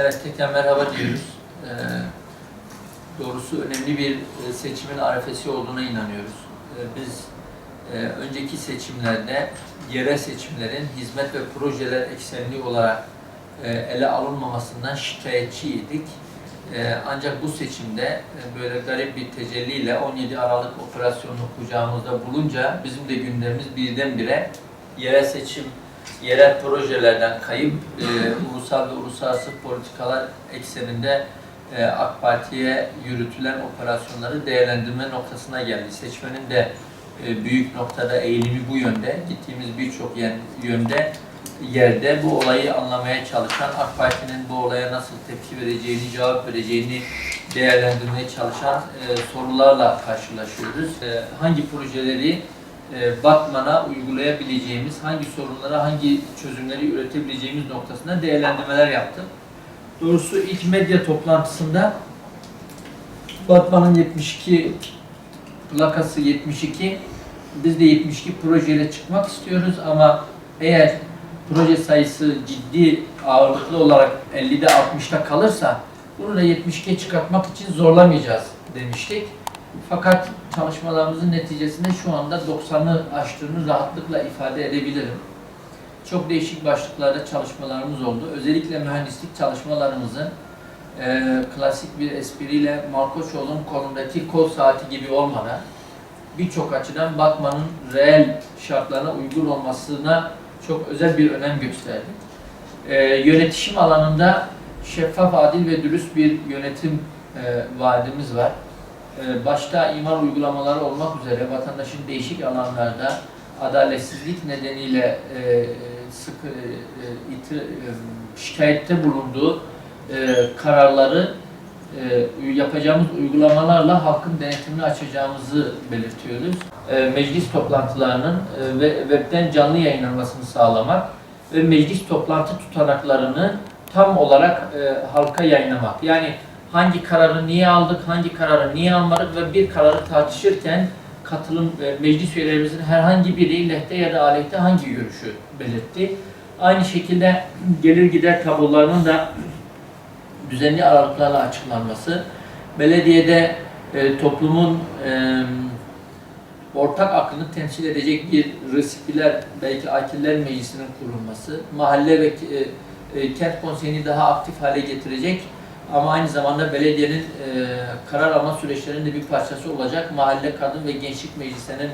Evet, tekrar merhaba diyoruz. Ee, doğrusu önemli bir e, seçimin arefesi olduğuna inanıyoruz. Ee, biz e, önceki seçimlerde yerel seçimlerin hizmet ve projeler eksenli olarak e, ele alınmamasından şikayetçiydik. E, ancak bu seçimde e, böyle garip bir tecelliyle 17 Aralık operasyonunu kucağımızda bulunca bizim de gündemimiz birdenbire yerel seçim yerel projelerden kayıp e, ulusal ve uluslararası politikalar ekseninde e, AK Parti'ye yürütülen operasyonları değerlendirme noktasına geldi. Seçmenin de e, büyük noktada eğilimi bu yönde. Gittiğimiz birçok yönde yerde bu olayı anlamaya çalışan, AK Parti'nin bu olaya nasıl tepki vereceğini, cevap vereceğini değerlendirmeye çalışan e, sorularla karşılaşıyoruz. E, hangi projeleri e, Batman'a uygulayabileceğimiz, hangi sorunlara, hangi çözümleri üretebileceğimiz noktasında değerlendirmeler yaptık. Doğrusu ilk medya toplantısında Batman'ın 72 plakası 72, biz de 72 projeyle çıkmak istiyoruz ama eğer proje sayısı ciddi ağırlıklı olarak 50'de 60'ta kalırsa bunu da 72'ye çıkartmak için zorlamayacağız demiştik. Fakat çalışmalarımızın neticesinde şu anda 90'ı aştığını rahatlıkla ifade edebilirim. Çok değişik başlıklarda çalışmalarımız oldu. Özellikle mühendislik çalışmalarımızın e, klasik bir espriyle Malkoçoğlu'nun kolundaki kol saati gibi olmadan birçok açıdan Batman'ın reel şartlarına uygun olmasına çok özel bir önem gösterdik. E, yönetişim alanında şeffaf, adil ve dürüst bir yönetim e, vaadimiz var. Ee, başta imar uygulamaları olmak üzere vatandaşın değişik alanlarda adaletsizlik nedeniyle e, sık e, e, şikayette bulunduğu kararları yapacağımız uygulamalarla halkın denetimini açacağımızı belirtiyoruz. Meclis toplantılarının ve webden canlı yayınlanmasını sağlamak ve meclis toplantı tutanaklarını tam olarak halka yayınlamak. Yani hangi kararı niye aldık, hangi kararı niye almadık ve bir kararı tartışırken katılım ve meclis üyelerimizin herhangi biri lehte ya da aleyhte hangi görüşü belirtti. Aynı şekilde gelir gider tablolarının da düzenli aralıklarla açıklanması, belediyede e, toplumun e, ortak aklını temsil edecek bir resipiler, belki akiller meclisinin kurulması, mahalle ve e, e, kent konseyini daha aktif hale getirecek ama aynı zamanda belediyenin e, karar alma süreçlerinin de bir parçası olacak mahalle kadın ve gençlik meclisinin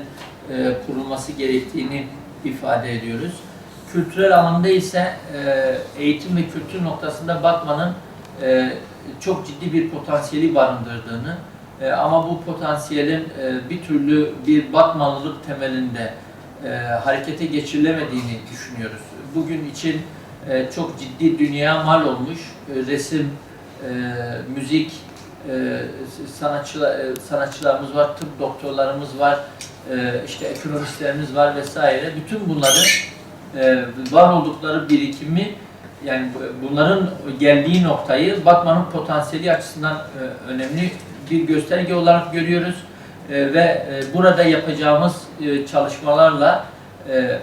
e, kurulması gerektiğini ifade ediyoruz. Kültürel alanda ise e, eğitim ve kültür noktasında Batman'ın e, çok ciddi bir potansiyeli barındırdığını e, ama bu potansiyelin e, bir türlü bir Batmanlılık temelinde e, harekete geçirilemediğini düşünüyoruz. Bugün için e, çok ciddi dünya mal olmuş e, resim, e, müzik e, sanatçılar, e, sanatçılarımız var, tıp doktorlarımız var, e, işte ekonomistlerimiz var vesaire. Bütün bunların e, var oldukları birikimi yani bu- bunların geldiği noktayı Batman'ın potansiyeli açısından e, önemli bir gösterge olarak görüyoruz E, ve e, burada yapacağımız e, çalışmalarla e,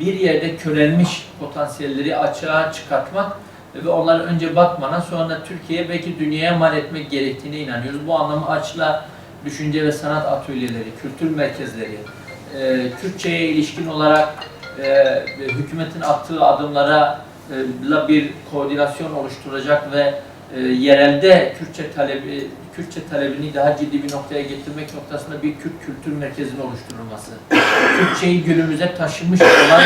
bir yerde körelmiş potansiyelleri açığa çıkartmak ve onları önce Batman'a sonra Türkiye'ye belki dünyaya mal etmek gerektiğine inanıyoruz. Bu anlamı açla düşünce ve sanat atölyeleri, kültür merkezleri, e, Kürtçe'ye ilişkin olarak e, hükümetin attığı adımlara e, bir koordinasyon oluşturacak ve e, yerelde Kürtçe talebi Kürtçe talebini daha ciddi bir noktaya getirmek noktasında bir Kürt kültür merkezinin oluşturulması. Kürtçeyi günümüze taşımış olan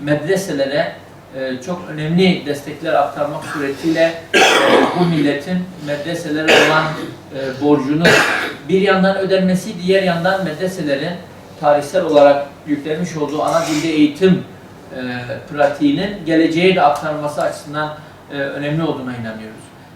medreselere e, çok önemli destekler aktarmak suretiyle e, bu milletin medreselere olan e, borcunu bir yandan ödenmesi, diğer yandan medreselerin tarihsel olarak yüklenmiş olduğu ana dilde eğitim e, pratiğinin geleceğe de aktarılması açısından önemli olduğuna inanıyoruz.